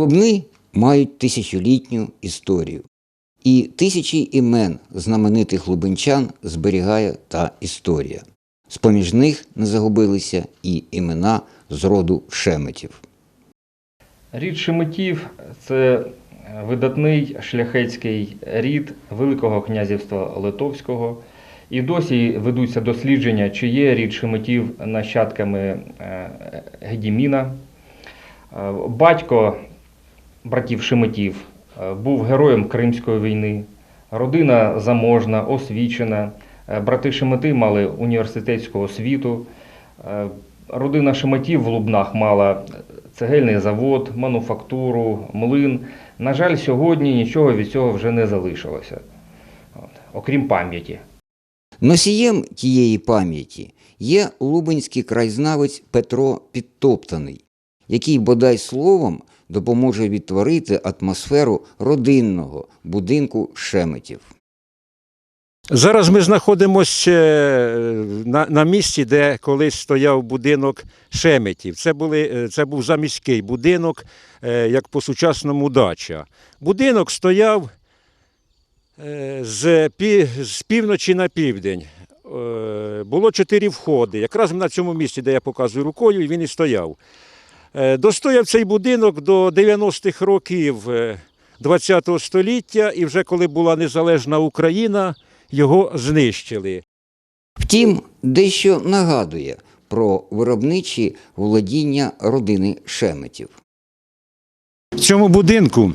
Лубни мають тисячолітню історію. І тисячі імен знаменитих лубенчан зберігає та історія. З-поміж них не загубилися і імена з роду шеметів. Рід Шеметів це видатний шляхетський рід Великого князівства Литовського. І досі ведуться дослідження, чи є рід Шеметів нащадками е, Гедіміна. Е, Батько братів Шеметів е, був героєм Кримської війни. Родина заможна, освічена. Е, Брати Шемети мали університетську освіту. Е, Родина Шеметів в Лубнах мала цегельний завод, мануфактуру, млин. На жаль, сьогодні нічого від цього вже не залишилося, окрім пам'яті. Носієм тієї пам'яті є лубенський крайзнавець Петро Підтоптаний, який бодай словом допоможе відтворити атмосферу родинного будинку шеметів. Зараз ми знаходимося на, на місці, де колись стояв будинок Шеметів. Це, були, е, це був заміський будинок, е, як по-сучасному дача. Будинок стояв е, з, з півночі на південь. Е, Було чотири входи. Якраз на цьому місці, де я показую рукою, він і стояв. Е, Достояв цей будинок до 90-х років ХХ століття, і вже коли була незалежна Україна, його знищили. Втім, дещо нагадує про виробничі володіння родини шеметів. В цьому будинку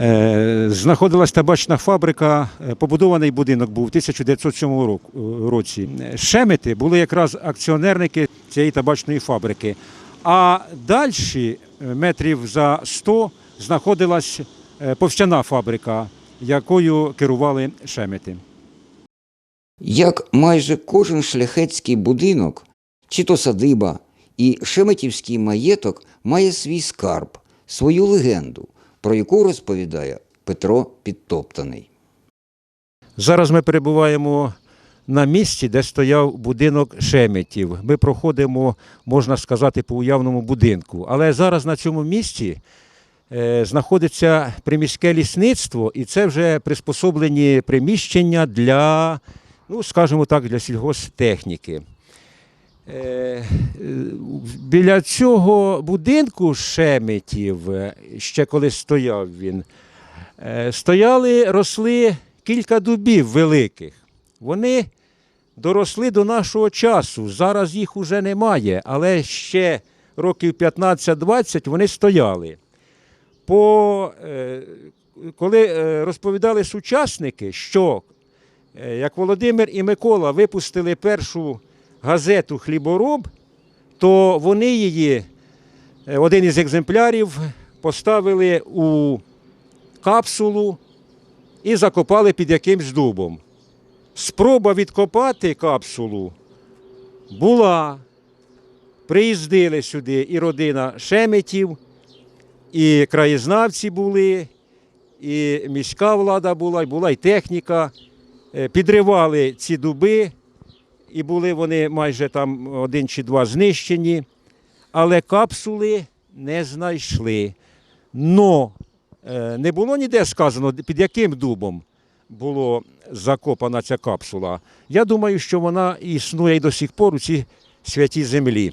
е, знаходилась табачна фабрика. Е, Побудований будинок був у 1907 року- році. Е, Шемети були якраз акціонерники цієї табачної фабрики. А далі, метрів за 100, знаходилась е, повстяна фабрика, якою керували шемети. Як майже кожен шляхетський будинок, чи то садиба, і шеметівський маєток має свій скарб, свою легенду, про яку розповідає Петро Підтоптаний. Зараз ми перебуваємо на місці, де стояв будинок Шеметів. Ми проходимо, можна сказати, по уявному будинку. Але зараз на цьому місці е, знаходиться приміське лісництво, і це вже приспособлені приміщення для, ну, скажімо так, для сільгосптехніки. Е, Біля цього будинку Шеметів, ще коли стояв він, е, стояли, росли кілька дубів великих. Вони доросли до нашого часу. Зараз їх уже немає, але ще років 15-20 вони стояли. По, е, коли е, розповідали сучасники, що е, як Володимир і Микола випустили першу газету Хлібороб, то вони її, один із екземплярів, поставили у капсулу і закопали під якимсь дубом. Спроба відкопати капсулу була. Приїздили сюди і родина Шеметів, і краєзнавці були, і міська влада була, і була і техніка. Е, Підривали ці дуби, і були вони майже там один чи два знищені, але капсули не знайшли. Но е, не було ніде сказано, під яким дубом було закопана ця капсула. Я думаю, що вона існує і до сих пор у цій святій землі.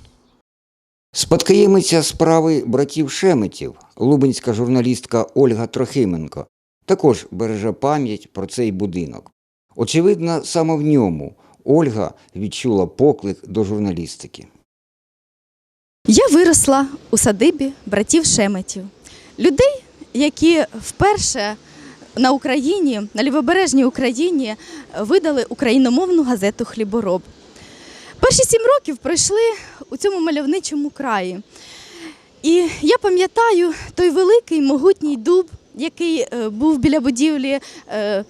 Спадкоємиця справи братів Шеметів, лубенська журналістка Ольга Трохименко, також береже пам'ять про цей будинок. Очевидно, саме в ньому Ольга відчула поклик до журналістики. Я виросла у садибі братів Шеметів, людей, які вперше на Україні, на лівобережній Україні, видали україномовну газету Хлібороб. Перші сім років пройшли у цьому мальовничому краї. І я пам'ятаю той великий могутній дуб, який е, був біля будівлі, е,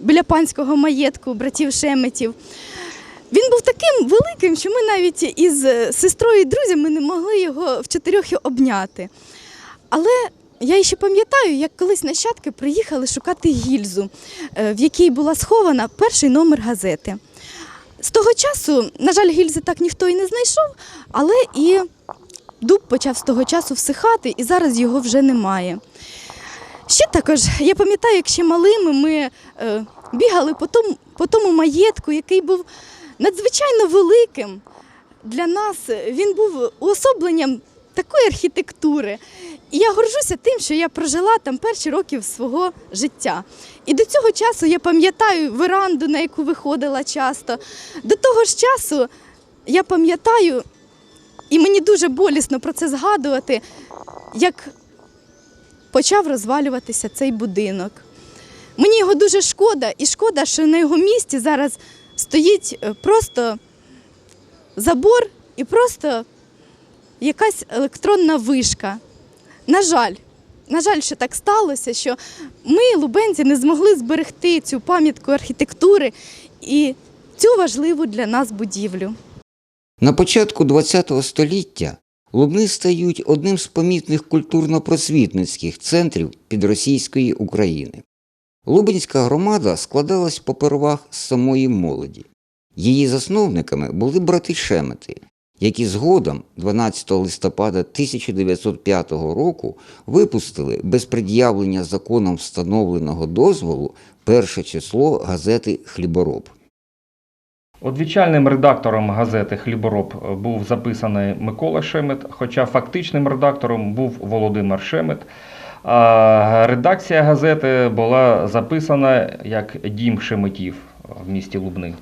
біля панського маєтку братів Шеметів. Він був таким великим, що ми навіть із е, сестрою і друзями не могли його в чотирьох обняти. Але я ще пам'ятаю, як колись нащадки приїхали шукати гільзу, е, в якій була схована перший номер газети. З того часу, на жаль, гільзи так ніхто і не знайшов, але і дуб почав з того часу всихати, і зараз його вже немає. Ще також я пам'ятаю, як ще малими ми е, бігали по тому, по тому маєтку, який був надзвичайно великим. Для нас він був уособленням такої архітектури. І я горжуся тим, що я прожила там перші роки свого життя. І до цього часу я пам'ятаю веранду, на яку виходила часто. До того ж часу я пам'ятаю, і мені дуже болісно про це згадувати, як почав розвалюватися цей будинок. Мені його дуже шкода, і шкода, що на його місці зараз стоїть е, просто забор і просто якась електронна вишка. На жаль, на жаль, що так сталося, що ми, лубенці, не змогли зберегти цю пам'ятку архітектури і цю важливу для нас будівлю. На початку ХХ століття Лубни стають одним з помітних культурно-просвітницьких центрів підросійської України. Лубенська громада складалась попервах з самої молоді. Її засновниками були брати Шемети, які згодом, 12 листопада 1905 року, випустили без пред'явлення законом встановленого дозволу перше число газети Хлібороб. Одвічальним редактором газети Хлібороб був записаний Микола Шемет, хоча фактичним редактором був Володимир Шемет. А редакція газети була записана як Дім Шеметів в місті Лубни.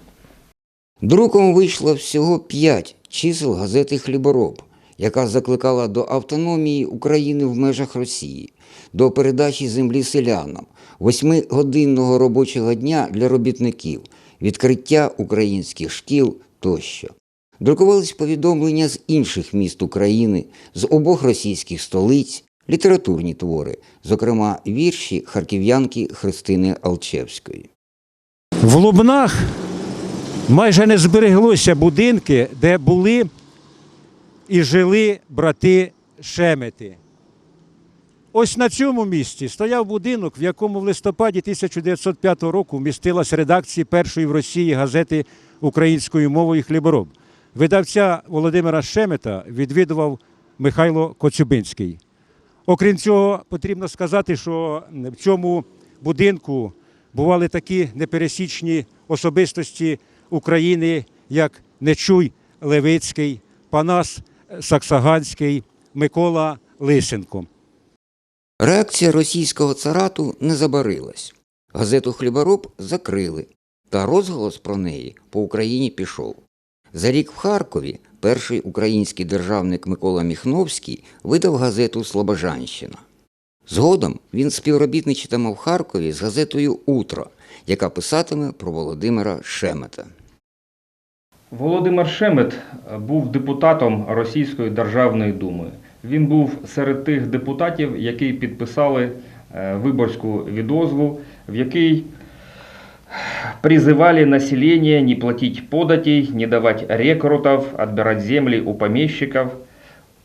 Друком вийшло всього п'ять чисел газети Хлібороб, яка закликала до автономії України в межах Росії, до передачі землі селянам, восьмигодинного робочого дня для робітників, відкриття українських шкіл тощо. Друкувались повідомлення з інших міст України, з обох російських столиць, літературні твори, зокрема вірші харків'янки Христини Алчевської. В Лубнах майже не збереглося будинки, де були і жили брати Шемети. Ось на цьому місці стояв будинок, в якому в листопаді 1905 року вмістилась редакція першої в Росії газети українською мовою Хлібороб. Видавця Володимира Шемета відвідував Михайло Коцюбинський. Окрім цього, потрібно сказати, що в цьому будинку бували такі непересічні особистості України, як Нечуй Левицький, Панас Саксаганський, Микола Лисенко. Реакція російського царату не забарилась. Газету Хлібороб закрили, та розголос про неї по Україні пішов. За рік в Харкові перший український державник Микола Міхновський видав газету Слобожанщина. Згодом він співробітничатиме в Харкові з газетою Утро, яка писатиме про Володимира Шемета. Володимир Шемет був депутатом Російської Державної Думи. Він був серед тих депутатів, які підписали е, виборську відозву, в якій призывали население не платить податей, не давать рекрутов, отбирать земли у помещиков.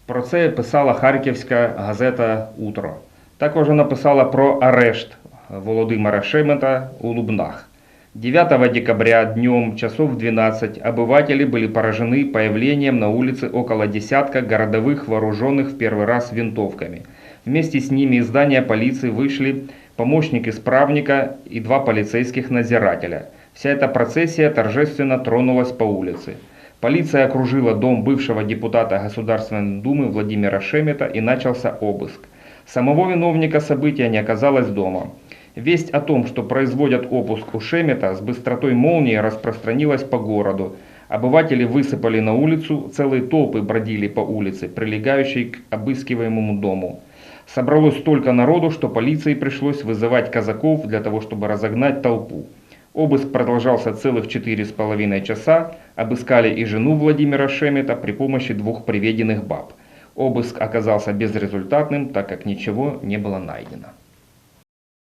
Про це писала харківська газета Утро. Також вона писала про арешт Володимира Шемета у Лубнах. 9 декабря днем часов 12 обыватели были поражены появлением на улице около десятка городовых вооруженных в первый раз винтовками. Вместе с ними из здания полиции вышли помощник исправника и два полицейских надзирателя. Вся эта процессия торжественно тронулась по улице. Полиция окружила дом бывшего депутата Государственной Думы Владимира Шемета и начался обыск. Самого виновника события не оказалось дома. Весть о том, что производят обыск у Шемета, с быстротой молнии распространилась по городу. Обыватели высыпали на улицу, целые толпы бродили по улице, прилегающей к обыскиваемому дому. Собралось столько народу, что полиции пришлось вызывать казаков для того, чтобы разогнать толпу. Обыск продолжался целых четыре с половиной часа, обыскали и жену Владимира Шемета при помощи двух приведенных баб. Обыск оказался безрезультатным, так как ничего не было найдено.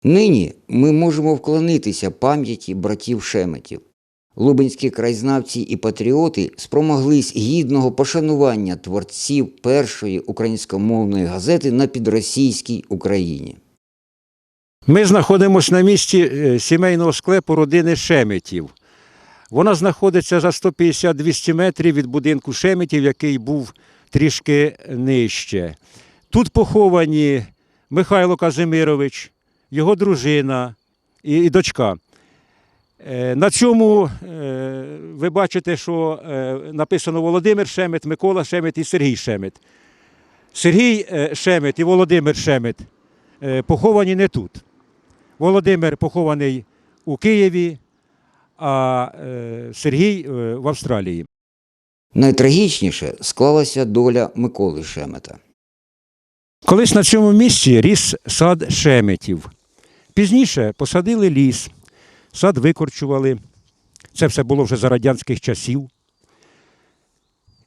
Нині ми можемо вклонитися пам'яті братів Шеметів. Лубенські краєзнавці і патріоти спромоглись гідного пошанування творців першої українськомовної газети на підросійській Україні. Ми знаходимося на місці е, сімейного склепу родини Шеметів. Вона знаходиться за 150-200 метрів від будинку Шеметів, який був трішки нижче. Тут поховані Михайло Казимирович, його дружина і, і дочка. Е, На цьому е, ви бачите, що е, написано Володимир Шемет, Микола Шемет і Сергій Шемет. Сергій Шемет і Володимир Шемет поховані не тут. Володимир похований у Києві, а Сергій в Австралії. Найтрагічніше склалася доля Миколи Шемета. Колись на цьому місці ріс сад шеметів. Пізніше посадили ліс, сад викорчували. Це все було вже за радянських часів.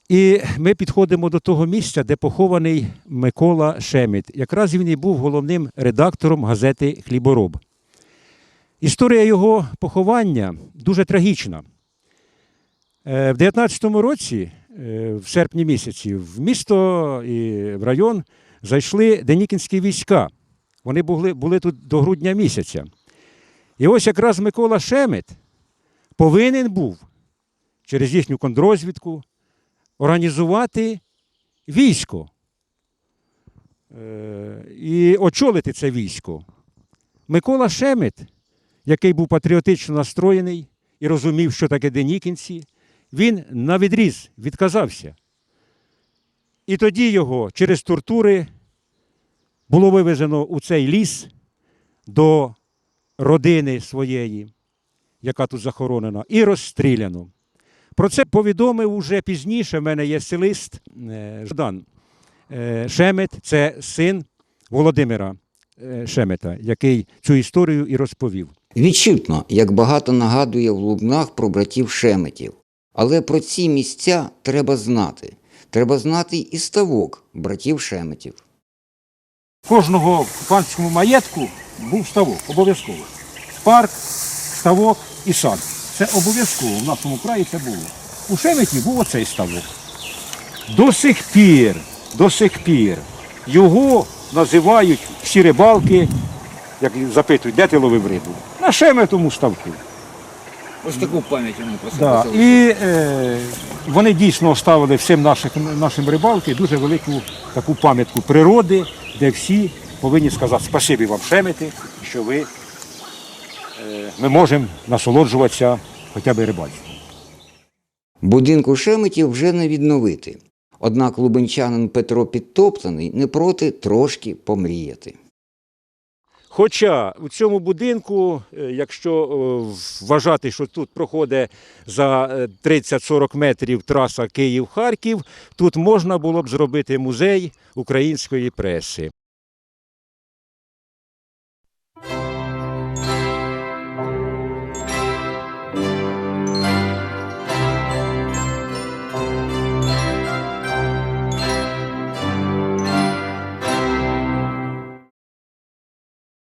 І ми підходимо до того місця, де похований Микола Шемет. Якраз він і був головним редактором газети Хлібороб. Історія його поховання дуже трагічна. Е, В 19-му році, е, в серпні місяці, в місто і в район зайшли денікінські війська. Вони були, були тут до грудня місяця. І ось якраз Микола Шемет повинен був через їхню контррозвідку організувати військо е, і очолити це військо. Микола Шемет, який був патріотично настроєний і розумів, що таке денікінці, він на відріз відказався. І тоді його через тортури було вивезено у цей ліс до родини своєї, яка тут захоронена, і розстріляно. Про це повідомив уже пізніше. В мене є селист е, Ждан Е, Шемет, це син Володимира е, Шемета, який цю історію і розповів. Відчутно, як багато нагадує в Лубнах про братів Шеметів. Але про ці місця треба знати. Треба знати і ставок братів Шеметів. Кожного панському маєтку був ставок, обов'язково. Парк, ставок і сад. Це обов'язково в нашому краї це було. У Шеметі був оцей ставок. До сих пір, до сих пір його називають всі рибалки, як запитують, де ти ловив рибу? На Шеметому ставку. Ось таку пам'ять вони Да. І е, вони дійсно оставили всім наших, нашим рибалки дуже велику таку пам'ятку природи, де всі повинні сказати спасибі вам, шемети, що ви, е, ми можемо насолоджуватися хоча б рибальством. Будинку Шеметів вже не відновити. Однак лубенчанин Петро Підтоптаний не проти трошки помріяти. Хоча у цьому будинку, е, якщо е, вважати, що тут проходить за е, 30-40 метрів траса Київ-Харків, тут можна було б зробити музей української преси.